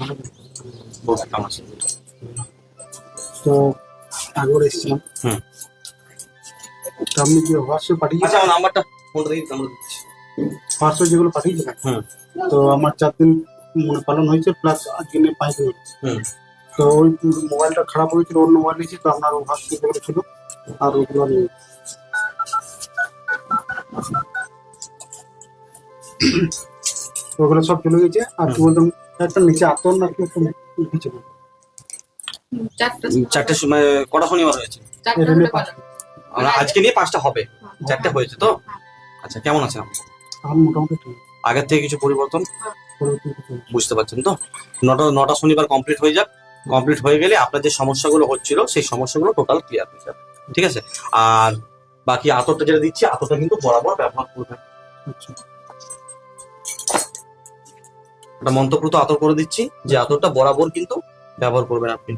আছেন তো আগর এসেছিলাম। হুম। আপনি কি হোয়াটসঅ্যাপ পাঠিয়েছেন আচ্ছা আমার নাম্বারটা ফোনটা দিয়ে নাম্বার দিচ্ছি। হোয়াটসঅ্যাপ যেগুলো পাঠিয়েছিলেন হুম। তো আমার চার দিন মানে পালন হয়েছে প্লাস আজকে নিয়ে পাঁচ দিন। হুম। তো ওই মোবাইলটা খারাপ হয়েছিল অন্য মোবাইল নিয়েছি তো আপনার হোয়াটসঅ্যাপ যেগুলো ছিল আর ওগুলো নেই ওগুলো সব চলে গেছে আর কি বলতাম? একটা নিচে আতর না একটু লিখেছিল চারটা সময় কটা শনিবার হয়েছে? চারটা এটা হলে নিয়ে ভালো। আমরা আজকে নিয়ে পাঁচটা হবে। চারটে হয়েছে তো? আচ্ছা কেমন আছেন আপনি? মোটামুটি আগের থেকে কিছু পরিবর্তন। বুঝতে পারছেন তো? নটা নটা শনিবার কমপ্লিট হয়ে যাক। কমপ্লিট হয়ে গেলে আপনার যে সমস্যাগুলো হচ্ছিল সেই সমস্যাগুলো টোটাল ক্লিয়ার হয়ে যাবে। ঠিক আছে? আর বাকি আতরটা যেটা দিচ্ছি আতরটা কিন্তু বরাবর ব্যবহার করবেন। আচ্ছা। একটা মন্ত্রপ্রুত আতর করে দিচ্ছি যে আতরটা বরাবর কিন্তু ব্যবহার করবেন আপনি।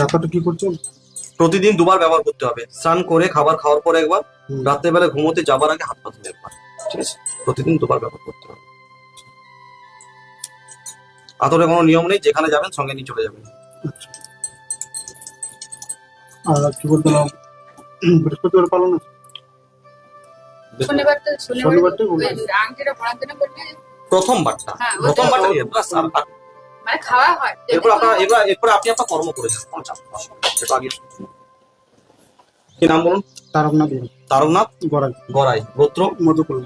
আতরটা কি করছেন? প্রতিদিন দুবার ব্যবহার করতে হবে। স্নান করে খাবার খাওয়ার পরে একবার। রাত্রেবেলা ঘুমোতে যাবার আগে হাত পা ধুয়ে একবার ঠিক আছে? প্রতিদিন দুবার ব্যবহার করতে হবে। আতরে কোনো নিয়ম নেই যেখানে যাবেন সঙ্গে নিয়ে চলে যাবেন। আচ্ছা। আর কি বলছিলাম বৃহস্পতিবার পালন আছে? শনিবারটা শনিবারটা আংটিটা পরার করলে প্রথমবারটা হ্যাঁ, প্রথমবারটা নিয়ে আর মানে খাওয়া হয়। এরপর আপনার এবার এরপর আপনি আপনার কর্ম করে যান। কোনো চাপ আগে। কি নাম বলুন? তারকনাথ তারকনাথ? গড়াই। গড়াই। গোত্র মধুকুল।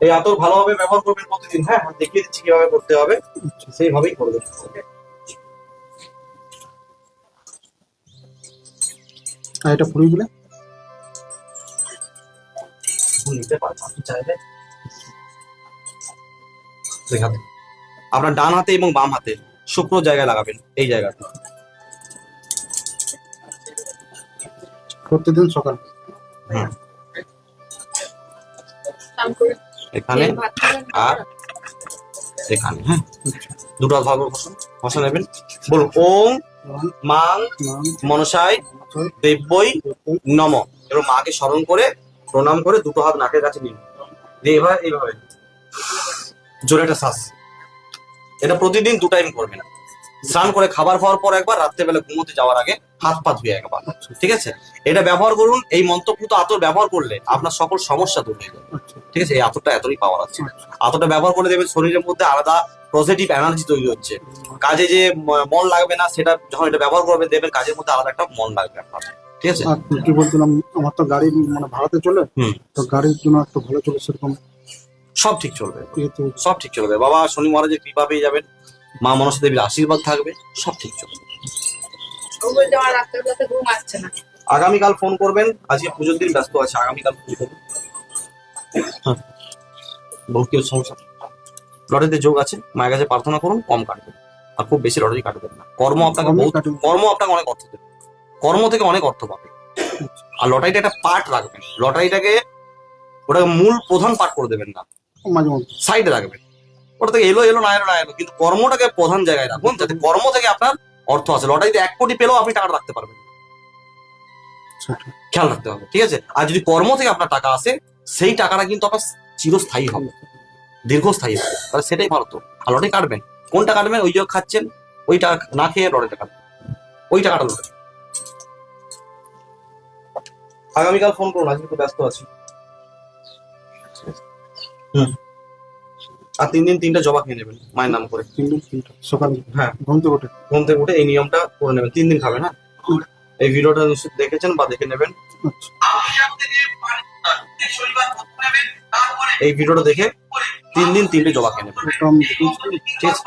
এই আতর ভালোভাবে ব্যবহার করবেন প্রতিদিন হ্যাঁ? আমি দেখিয়ে দিচ্ছি কীভাবে করতে হবে। সেইভাবেই করবেন আর এটা ফুরিয়ে দিলে? নিতে পারেন আপনি চাইলে। দেখাতে আপনার ডান হাতে এবং বাম হাতে শুকনো জায়গায় লাগাবেন এই জায়গাতে প্রতিদিন সকাল। করে এখানে। আর এখানে হ্যাঁ দুটো ভাগ ঘষা নেবেন। বলুন ওম মাং মনসাই দেব্যই নম। এবং মাকে স্মরণ করে প্রণাম করে দুটো হাত নাকের কাছে নিন। দিয়ে এইভাবে। জোরে একটা শ্বাস। এটা প্রতিদিন দু টাইম করবেন। স্নান করে খাবার খাওয়ার পর একবার রাত্রেবেলা ঘুমোতে যাওয়ার আগে হাত পা ধুয়ে একবার ঠিক আছে? এটা ব্যবহার করুন এই মন্ত্রপুত আতর ব্যবহার করলে আপনার সকল সমস্যা দূর হয়ে যাবে ঠিক আছে? এই আতরটা এতই পাওয়ার আছে। আতরটা ব্যবহার করে দেবেন শরীরের মধ্যে আলাদা পজিটিভ এনার্জি তৈরি হচ্ছে। কাজে যে মন লাগবে না সেটা যখন এটা ব্যবহার করবেন দেখবেন কাজের মধ্যে আলাদা একটা মন লাগবে আপনার ঠিক আছে? কি বলছিলাম আমার তো গাড়ি মানে ভাড়াতে চলে তো গাড়ির জন্য একটু ভালো চলে সেরকম? সব ঠিক চলবে। সব ঠিক চলবে। বাবা শনি মহারাজের কৃপা পেয়ে যাবেন। মা মনসা দেবীর আশীর্বাদ থাকবে সব ঠিক চলবে। আগামীকাল ফোন করবেন আজকে পুজোর দিন ব্যস্ত আছে আগামীকাল ফোন করবেন হ্যাঁ বহু কেউ সমস্যা? লটারিতে যোগ আছে মায়ের কাছে প্রার্থনা করুন কম কাটবেন। আর খুব বেশি লটারি কাটবেন না। কর্ম আপনাকে কর্ম আপনাকে অনেক অর্থ দেবে। কর্ম থেকে অনেক অর্থ পাবে। আর লটারিটা একটা পার্ট রাখবেন। লটারিটাকে ওটাকে মূল প্রধান পার্ট করে দেবেন না। সাইডে রাখবেন। ওটা থেকে এলো এলো, না এলো না এলো। কিন্তু কর্মটাকে প্রধান জায়গায় রাখুন, যাতে কর্ম থেকে আপনার অর্থ আছে লটারিতে এক কোটি পেলেও আপনি টাকা রাখতে পারবেন। খেয়াল রাখতে হবে, ঠিক আছে? আর যদি কর্ম থেকে আপনার টাকা আসে, সেই টাকাটা কিন্তু আপনার চিরস্থায়ী হবে, দীর্ঘস্থায়ী হবে। তাহলে সেটাই ভালো তো। আর লটারি কাটবেন। কোনটা কাটবেন? ওই যে খাচ্ছেন, ওই টাকা না খেয়ে লটারিটা কাটবেন। ওই টাকাটা লটারি। আগামীকাল ফোন করুন, আজকে তো ব্যস্ত আছি। হুম। আর তিন দিন তিনটা জবা খেয়ে নেবেন মায়ের নাম করে। তিন দিন তিনটা সকালে? হ্যাঁ। ঘুম থেকে উঠে? ঘুম থেকে উঠে এই নিয়মটা করে নেবেন। তিন দিন খাবেন হ্যাঁ? এই ভিডিওটা নিশ্চয়ই দেখেছেন বা দেখে নেবেন। আচ্ছা। এই ভিডিওটা দেখে তিন দিন তিনটে জবা খেয়ে নেবেন। ঠিক আছে?